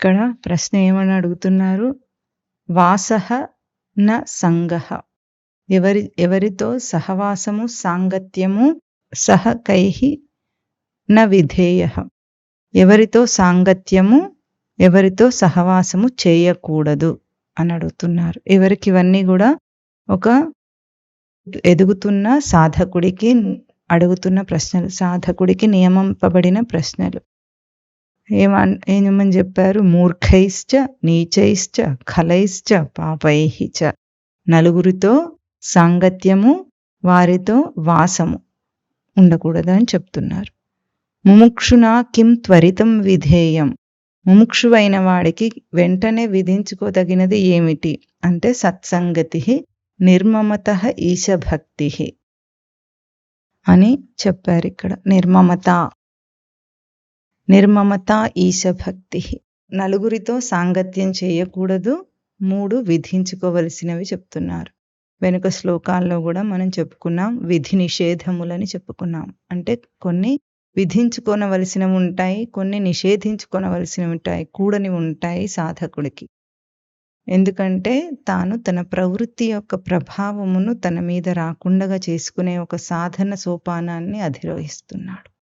ఇక్కడ ప్రశ్న ఏమని అడుగుతున్నారు? వాసహ న సంగహ ఎవరి ఎవరితో సహవాసము సాంగత్యము సహకైహి న విధేయ. ఎవరితో సాంగత్యము ఎవరితో సహవాసము చేయకూడదు అని అడుగుతున్నారు. ఎవరికి ఇవన్నీ కూడా ఒక ఎదుగుతున్న సాధకుడికి అడుగుతున్న ప్రశ్నలు సాధకుడికి నియమింపబడిన ప్రశ్నలు. ఏమన్ ఏమని చెప్పారు? మూర్ఖైశ్చ నీచైశ్చ ఖలైశ్చ పాపైహిచ నలుగురితో సాంగత్యము వారితో వాసము ఉండకూడదని చెప్తున్నారు. ముముక్షున కిం త్వరితం విధేయం? ముముక్షువైన వాడికి వెంటనే విధించుకోదగినది ఏమిటి? అంటే సత్సంగతి నిర్మమత ఈశభక్తి అని చెప్పారు ఇక్కడ. నిర్మమత నిర్మమత ఈశభక్తి. నలుగురితో సాంగత్యం చేయకూడదు మూడు విధించుకోవలసినవి చెప్తున్నారు. వెనుక శ్లోకాల్లో కూడా మనం చెప్పుకున్నాం విధి నిషేధములని చెప్పుకున్నాం. అంటే కొన్ని విధించుకోనవలసినవి ఉంటాయి కొన్ని నిషేధించుకోనవలసినవి ఉంటాయి కూడని ఉంటాయి సాధకుడికి. ఎందుకంటే తాను తన ప్రవృత్తి యొక్క ప్రభావమును తన మీద రాకుండా చేసుకునే ఒక సాధన సోపానాన్ని అధిరోహిస్తున్నాడు.